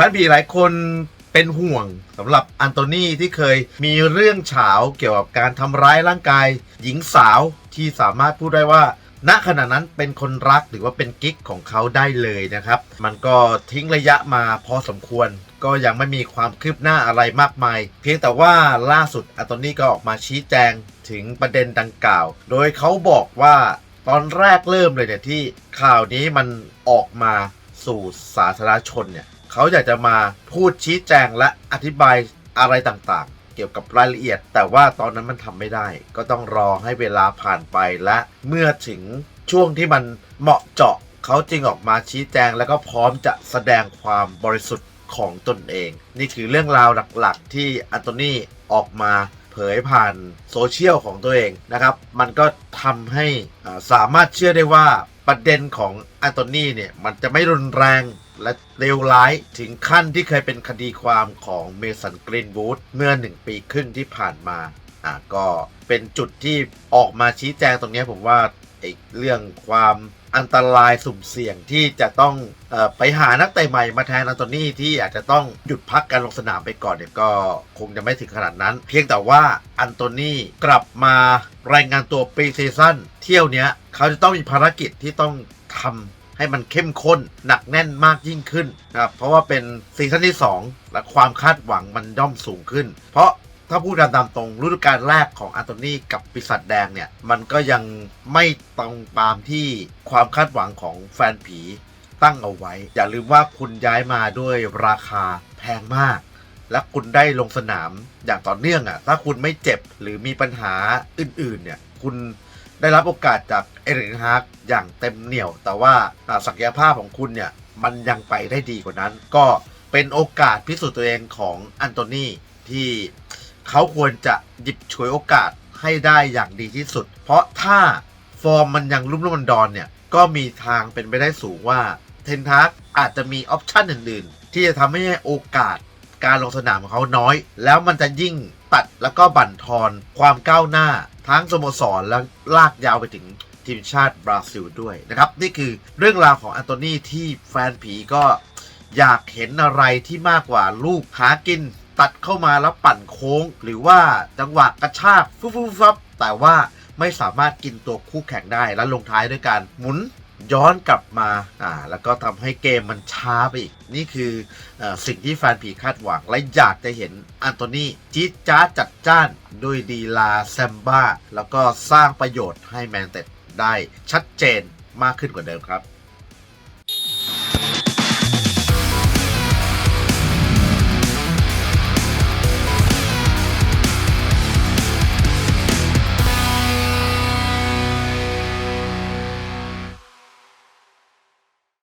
ฟนบีหลายคนเป็นห่วงสำหรับอันโตนีที่เคยมีเรื่องเฉาเกี่ยวกับการทำร้ายร่างกาย หญิงสาวที่สามารถพูดได้ว่าณขณะนั้นเป็นคนรักหรือว่าเป็นกิ๊กของเขาได้เลยนะครับ มันก็ทิ้งระยะมาพอสมควร ก็ยังไม่มีความคืบหน้าอะไรมากมาย เพียงแต่ว่าล่าสุดอันโตนีก็ออกมาชี้แจงถึงประเด็นดังกล่าว โดยเขาบอกว่าตอนแรกเริ่มเลยเนี่ยที่ข่าวนี้มันออกมาสู่สาธารณชนเนี่ย เขาอยากจะมาพูดชี้แจงและอธิบายอะไรต่างๆ เกี่ยวกับรายละเอียด แต่ว่าตอนนั้นมันทำไม่ได้ ก็ต้องรอให้เวลาผ่านไปและเมื่อถึงช่วงที่มันเหมาะเจาะ เขาจึงออกมาชี้แจง แล้วก็พร้อมจะแสดงความบริสุทธิ์ของตนเอง นี่คือเรื่องราวหลักๆ ที่อันโตนีออกมาเผยผ่านโซเชียลของตัวเองนะครับ มันก็ทำให้สามารถเชื่อได้ว่า ประเด็นของอันโทนีเนี่ยมันจะไม่รุนแรงและเลวร้ายถึงขั้นที่เคยเป็นคดีความของเมสันกรีนวูดเมื่อหนึ่งปีครึ่งที่ผ่านมาอ่าก็เป็นจุดที่ออกมาชี้แจงตรงนี้ผมว่า ไอ้เรื่องความอันตรายสุ่มเสี่ยงที่จะต้องอไปหานักเตะใหม่มาแทนอันโตนี่ที่อาจจะต้องหยุดพักการลงสนามไปก่อนเนี่ยก็คงจะไม่ถึงขนาดนั้น เพียงแต่ว่าอันโตนี่กลับมารายงานตัวปีซีซั่นเที่ยวเนี้ยเขาจะต้องมีภารกิจที่ต้องทำให้มันเข้มข้นหนักแน่นมากยิ่งขึ้นนะครับเพราะว่าเป็นซีซั่นที่ 2 และความคาดหวังมันย่อมสูงขึ้น เพราะ ถ้าพูดกันตามตรงฤดูกาลแรกของอันโตนีกับปีศาจแดงเนี่ย มันก็ยังไม่ตรงตามที่ความคาดหวังของแฟนผีตั้งเอาไว้ อย่าลืมว่าคุณย้ายมาด้วยราคาแพงมาก และคุณได้ลงสนามอย่างต่อเนื่องอะ่ะ ถ้าคุณไม่เจ็บหรือมีปัญหาอื่นๆ เนี่ย คุณได้รับโอกาสจากเอริกฮาร์กอย่างเต็มเหนี่ยว แต่ว่าอ่าศักยภาพของคุณเนี่ย มันยังไปได้ดีกว่านั้น ก็เป็นโอกาสพิสูจน์ตัวเองของอันโตนีที่ เขาควรจะหยิบฉวยโอกาสให้ได้อย่างดีที่สุด เพราะถ้าฟอร์มมันยังรุ่มรุ่มดอนเนี่ย ก็มีทางเป็นไปได้สูงว่าเทนทากอาจจะมีออปชันอื่นๆ ที่จะทำให้โอกาสการลงสนามของเขาน้อย แล้วมันจะยิ่งตัดแล้วก็บั่นทอนความก้าวหน้า ทั้งสโมสรและลากยาวไปถึงทีมชาติบราซิลด้วยนะครับ นี่คือเรื่องราวของอันโตนีที่แฟนผีก็อยากเห็นอะไรที่มากกว่าลูกหากิน ตัดเข้ามาแล้วปั่นโค้ง หรือว่าจังหวะกระชากฟุบฟุบฟับแต่ว่าไม่สามารถกินตัวคู่แข่งได้และลงท้ายด้วยการหมุนย้อนกลับมาอ่าแล้วก็ทำให้เกมมันช้าไปอีก นี่คืออสิ่งที่แฟนผีคาดหวัง และอยากจะเห็นอันโตนีจี๊ดจ้าจัดจ้านด้วยดีลาแซมบ้า แล้วก็สร้างประโยชน์ให้แมนเต็ดได้ชัดเจนมากขึ้นกว่าเดิมครับ